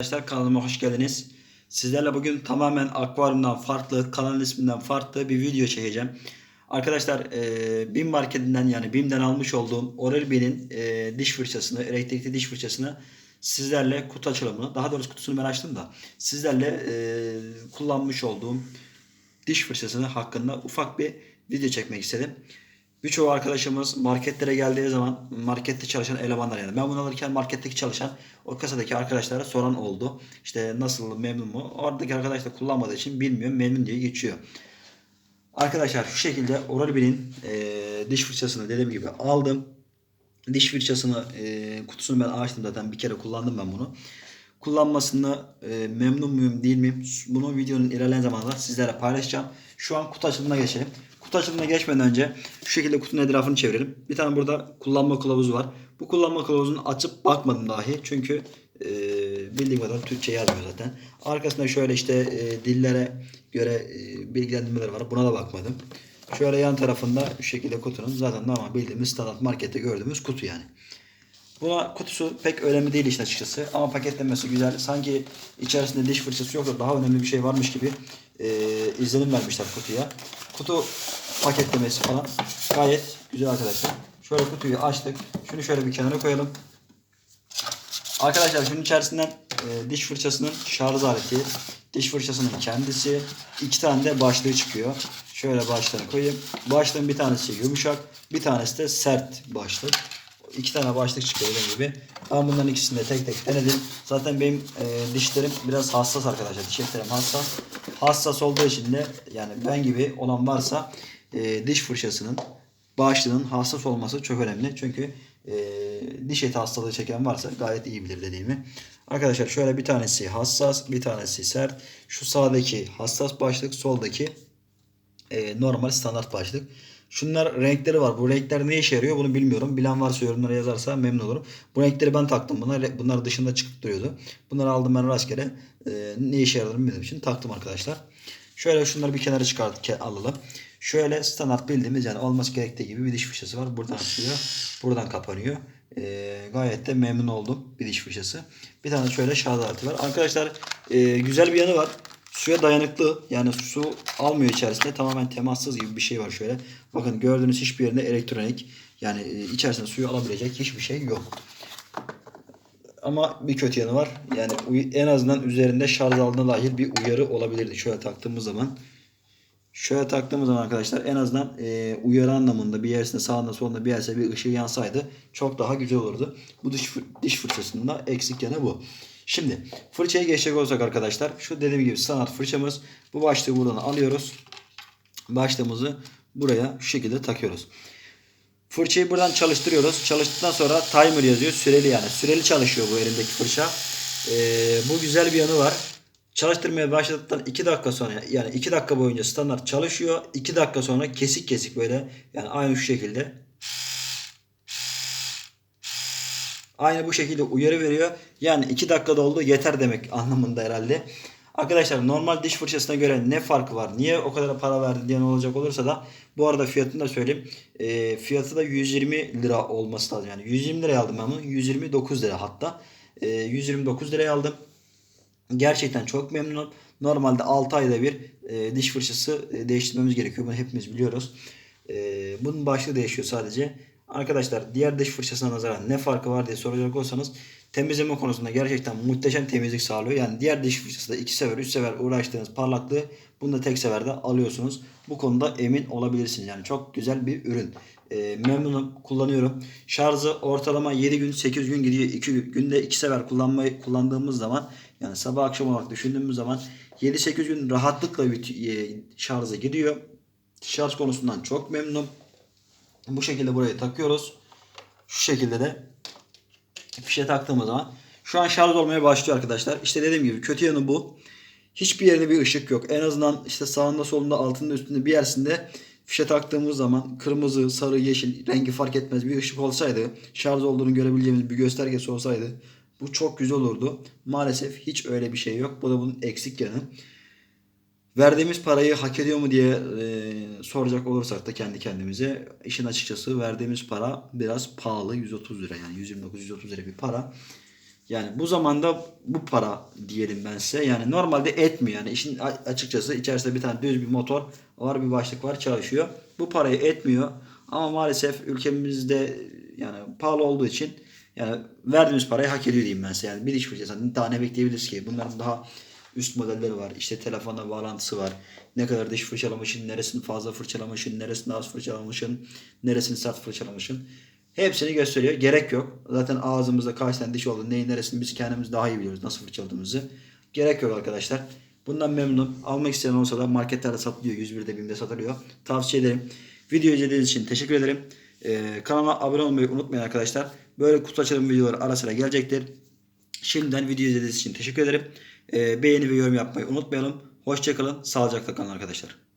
Arkadaşlar kanalıma hoş geldiniz. Sizlerle bugün tamamen akvaryumdan farklı, kanal isminden farklı bir video çekeceğim. Arkadaşlar e, BİM marketinden yani BİM'den almış olduğum Oral-B'nin e, diş fırçasını, elektrikli diş fırçasını sizlerle kutu açılımını, daha doğrusu kutusunu ben açtım da sizlerle e, kullanmış olduğum diş fırçasını hakkında ufak bir video çekmek istedim. Birçoğu arkadaşımız marketlere geldiği zaman markette çalışan elemanlar yani ben bunu alırken marketteki çalışan o kasadaki arkadaşlara soran oldu. İşte nasıl memnun mu? Oradaki arkadaş da kullanmadığı için bilmiyor memnun diye geçiyor. Arkadaşlar şu şekilde Oral-B'nin e, diş fırçasını dediğim gibi aldım. Diş fırçasını e, kutusunu ben açtım zaten bir kere kullandım ben bunu. Kullanmasında e, memnun muyum değil miyim? Bunu videonun ilerleyen zamanlarda sizlere paylaşacağım. Şu an kutu açılımına geçelim. Kutu açılımına geçmeden önce şu şekilde kutunun etrafını çevirelim. Bir tane burada kullanma kılavuzu var. Bu kullanma kılavuzunu açıp bakmadım dahi. Çünkü e, bildiğim kadar Türkçe yazmıyor zaten. Arkasında şöyle işte e, dillere göre e, bilgilendirmeler var. Buna da bakmadım. Şöyle yan tarafında şu şekilde kutunun zaten normal bildiğimiz standart markette gördüğümüz kutu yani. Buna kutusu pek önemli değil işin açıkçası ama paketlenmesi güzel. Sanki içerisinde diş fırçası yok da daha önemli bir şey varmış gibi e, izlenim vermişler kutuya. Kutu paketlemesi falan gayet güzel arkadaşlar. Şöyle kutuyu açtık. Şunu şöyle bir kenara koyalım. Arkadaşlar şunun içerisinden e, diş fırçasının şarj aleti, diş fırçasının kendisi, iki tane de başlığı çıkıyor. Şöyle başlığını koyayım. Başlığın bir tanesi yumuşak, bir tanesi de sert başlık. İki tane başlık çıkıyor dediğim gibi. Ben bunların ikisini de tek tek denedim. Zaten benim e, dişlerim biraz hassas arkadaşlar. Diş etlerim hassas. Hassas olduğu için de yani ben gibi olan varsa e, diş fırçasının başlığının hassas olması çok önemli. Çünkü e, diş eti hastalığı çeken varsa gayet iyi bilir dediğimi. Arkadaşlar şöyle bir tanesi hassas, bir tanesi sert. Şu sağdaki hassas başlık, soldaki e, normal standart başlık. Şunlar renkleri var. Bu renkler ne işe yarıyor bunu bilmiyorum. Bilen varsa yorumlara yazarsa memnun olurum. Bu renkleri ben taktım. Bunlar, bunlar dışında çıkıp duruyordu. Bunları aldım ben rastgele. E, ne işe yaradığını bilmediğim için taktım arkadaşlar. Şöyle şunları bir kenara çıkartıp alalım. Şöyle standart bildiğimiz yani olması gerektiği gibi bir diş fırçası var. Buradan açılıyor. Buradan kapanıyor. E, gayet de memnun oldum bir diş fırçası. Bir tane şöyle şarj aleti var. Arkadaşlar e, güzel bir yanı var. Suya dayanıklı yani su almıyor içerisinde tamamen temassız gibi bir şey var şöyle. Bakın gördüğünüz hiçbir yerinde elektronik yani e, içerisinde suyu alabilecek hiçbir şey yok. Ama bir kötü yanı var. Yani en azından üzerinde şarj aldığına dair bir uyarı olabilirdi. Şöyle taktığımız zaman. Şöyle taktığımız zaman arkadaşlar en azından e, uyarı anlamında bir yerisinde sağında solunda bir yerse bir ışığı yansaydı çok daha güzel olurdu. Bu diş, fır- diş fırçasının da eksik yanı bu. Şimdi fırçaya geçecek olsak arkadaşlar şu dediğim gibi standart fırçamız. Bu başlığı buradan alıyoruz. Başlığımızı buraya şu şekilde takıyoruz. Fırçayı buradan çalıştırıyoruz. Çalıştıktan sonra timer yazıyor. Süreli yani. Süreli çalışıyor bu elimdeki fırça. Ee, bu güzel bir yanı var. Çalıştırmaya başladıktan 2 dakika sonra yani 2 dakika boyunca standart çalışıyor. 2 dakika sonra kesik kesik böyle yani aynı şu şekilde Aynı bu şekilde uyarı veriyor. Yani 2 dakika doldu yeter demek anlamında herhalde. Arkadaşlar normal diş fırçasına göre ne farkı var? Niye o kadar para verdi diyen olacak olursa da bu arada fiyatını da söyleyeyim. E, fiyatı da 120 lira olması lazım. Yani 120 liraya aldım ben bunu. 129 lira hatta. E, 129 liraya aldım. Gerçekten çok memnunum. Normalde 6 ayda bir e, diş fırçası e, değiştirmemiz gerekiyor. Bunu hepimiz biliyoruz. E, bunun başlığı değişiyor sadece. Arkadaşlar diğer diş fırçasına nazaran ne farkı var diye soracak olsanız temizleme konusunda gerçekten muhteşem temizlik sağlıyor. Yani diğer diş fırçası da 2 sefer 3 sefer uğraştığınız parlaklığı bunu da tek seferde alıyorsunuz. Bu konuda emin olabilirsiniz. Yani çok güzel bir ürün. E, memnunum kullanıyorum. Şarjı ortalama 7 gün 8 gün gidiyor. 2 günde 2 sefer kullanmayı kullandığımız zaman yani sabah akşam olarak düşündüğümüz zaman 7-8 gün rahatlıkla bir e, şarjı gidiyor. Şarj konusundan çok memnunum. Bu şekilde buraya takıyoruz. Şu şekilde de fişe taktığımız zaman şu an şarj olmaya başlıyor arkadaşlar. İşte dediğim gibi kötü yanı bu. Hiçbir yerinde bir ışık yok. En azından işte sağında solunda altında üstünde bir yersinde fişe taktığımız zaman kırmızı, sarı, yeşil rengi fark etmez bir ışık olsaydı şarj olduğunu görebileceğimiz bir göstergesi olsaydı bu çok güzel olurdu. Maalesef hiç öyle bir şey yok. Bu da bunun eksik yanı. Verdiğimiz parayı hak ediyor mu diye e, soracak olursak da kendi kendimize işin açıkçası verdiğimiz para biraz pahalı 130 lira yani 129-130 lira bir para. Yani bu zamanda bu para diyelim ben size. Yani normalde etmiyor. Yani işin açıkçası içerisinde bir tane düz bir motor var, bir başlık var, çalışıyor. Bu parayı etmiyor. Ama maalesef ülkemizde yani pahalı olduğu için yani verdiğimiz parayı hak ediyor diyeyim ben size. Yani bir diş fırçası daha ne bekleyebiliriz ki? Bunların daha üst modelleri var. İşte telefonla bağlantısı var. Ne kadar diş fırçalamışsın, neresini fazla fırçalamışsın, neresini az fırçalamışsın, neresini sert fırçalamışsın. Hepsini gösteriyor. Gerek yok. Zaten ağzımızda kaç tane diş oldu. Neyin neresini biz kendimiz daha iyi biliyoruz. Nasıl fırçaladığımızı. Gerek yok arkadaşlar. Bundan memnunum. Almak isteyen olsa da marketlerde satılıyor. 101'de BİM'de satılıyor. Tavsiye ederim. Video izlediğiniz için teşekkür ederim. Ee, kanalıma abone olmayı unutmayın arkadaşlar. Böyle kutu açılım videoları ara sıra gelecektir. Şimdiden video izlediğiniz için teşekkür ederim. Ee, beğeni ve yorum yapmayı unutmayalım. Hoşçakalın. Sağlıcakla kalın arkadaşlar.